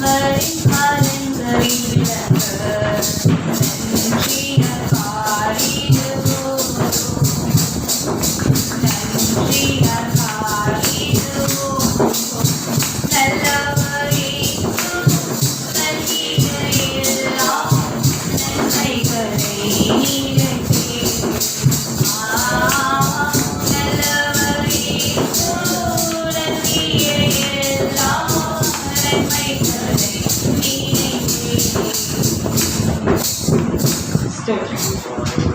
மறை மறைந்த விளக்கு senhor.